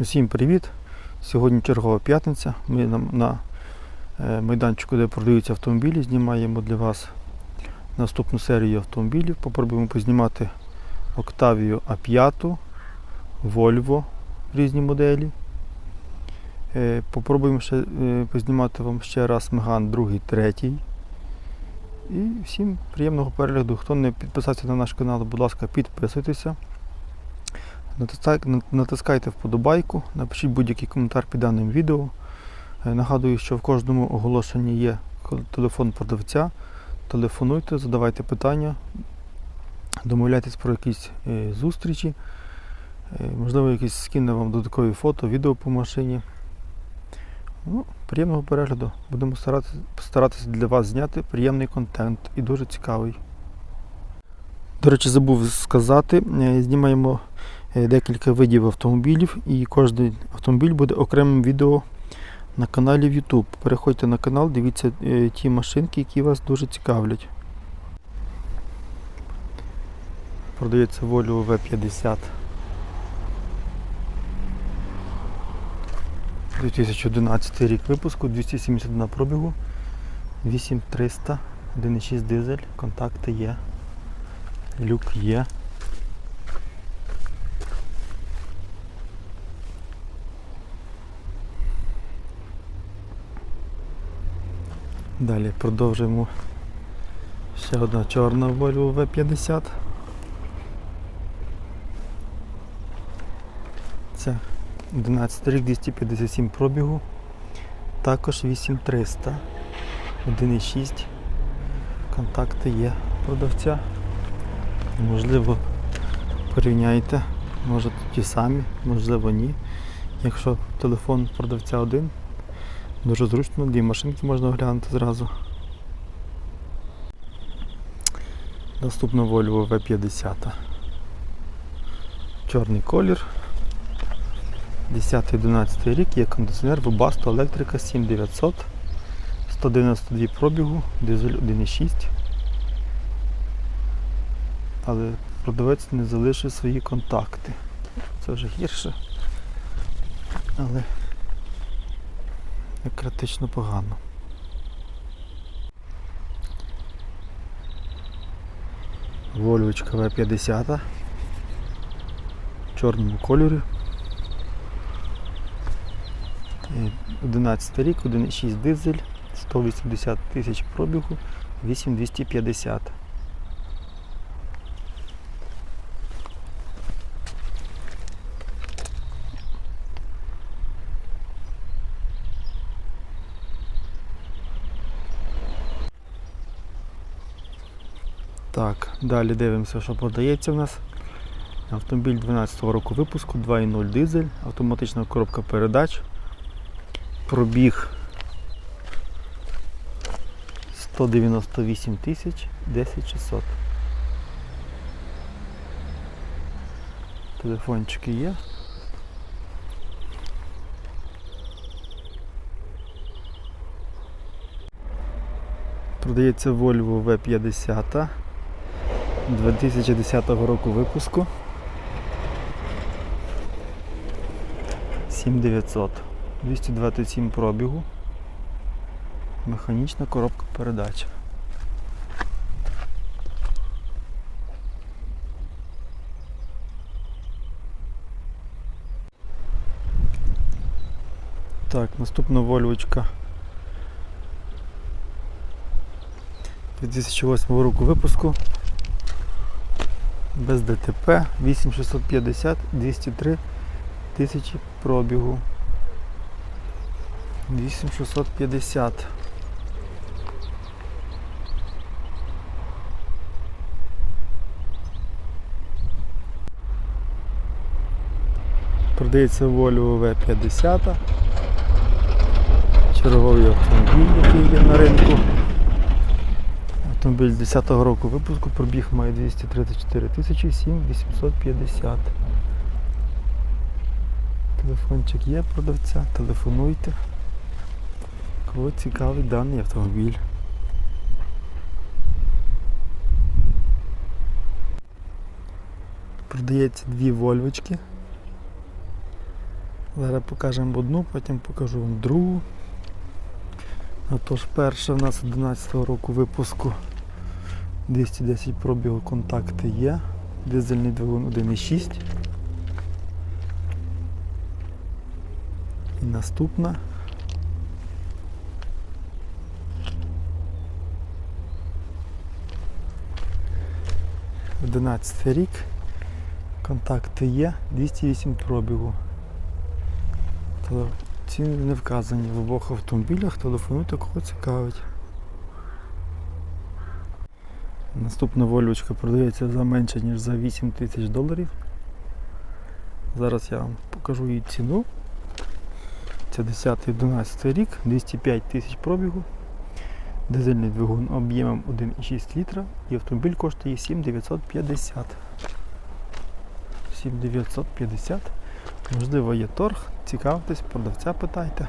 Усім привіт! Сьогодні чергова п'ятниця. Ми на, е, майданчику, де продаються автомобілі, знімаємо для вас наступну серію автомобілів. Попробуємо познімати Octavia A5, Volvo різні моделі. Е, Попробуємо ще е, познімати вам ще раз Megane 2, 3. І всім приємного перегляду. Хто не підписався на наш канал, будь ласка, підписуйтеся. Натискай- на- Натискайте вподобайку, напишіть будь-який коментар під даним відео. Е, Нагадую, що в кожному оголошенні є телефон продавця. Телефонуйте, задавайте питання, домовляйтесь про якісь е, зустрічі. Е, Можливо, якісь скине вам додаткові фото, відео по машині. Ну, приємного перегляду. Будемо старатися, для вас зняти приємний контент і дуже цікавий. До речі, забув сказати, знімаємо декілька видів автомобілів, і кожен автомобіль буде окремим відео на каналі в YouTube. Переходьте на канал, дивіться е, ті машинки, які вас дуже цікавлять. Продається Volvo V50. 2011 рік випуску, 271 пробігу, 8300, 1.6 дизель, контакти є, люк є. Далі продовжуємо. Ще одна чорна Volvo V50. Це 11 рік 257 пробігу. Також 8300. 1.6. Контакти є продавця. Можливо, порівняйте. Може ті самі, можливо ні. Якщо телефон продавця один, Дуже зручно, дві машинки можна оглянути зразу. Наступна Volvo V50. Чорний колір. 10-11 рік, є кондиціонер, Webasto, електрика 7900, 192 пробігу, дизель 1.6. Але продавець не залишив свої контакти. Це вже гірше. Але не критично погано. Вольвочка В50 в чорному кольорі. Е, 11 рік, 1.6 дизель, 180 тисяч пробігу, 8250. Так, далі дивимося, що продається в нас. Автомобіль 12 го року випуску, 2.0 дизель, автоматична коробка передач. Пробіг 198 тисяч 10600. Телефончики є. Продається Volvo V50 2010 року випуску. 7900. 227 пробігу. Механічна коробка передач. Так, наступна Вольвочка 2008 року випуску. Без ДТП 8650 203 тисячі пробігу. 8650. Продається Volvo V50. Черговий автомобіль, який є на ринку. Автомобіль 10-го року випуску пробіг має 234 тисячі 7 850. Телефончик є продавця, телефонуйте. Кого цікавить даний автомобіль. Продається дві вольвочки Зараз покажемо одну, потім покажу вам другу. Отож, перша в нас 11 року випуску 210 пробігу контакти є. Дизельний двигун 1.6. І наступна. Одинадцятий рік. Контакти є, 208 пробігу. Ціни не вказані в обох автомобілях, телефонуйте, кого цікавить. Наступна вольвочка продається за менше, ніж за 8 тисяч доларів. Зараз я вам покажу її ціну. Це 10-11 рік, 205 тисяч пробігу. Дизельний двигун об'ємом 1,6 літра і автомобіль коштує 7950. 7950. Можливо, є торг. Цікавтесь, продавця питайте.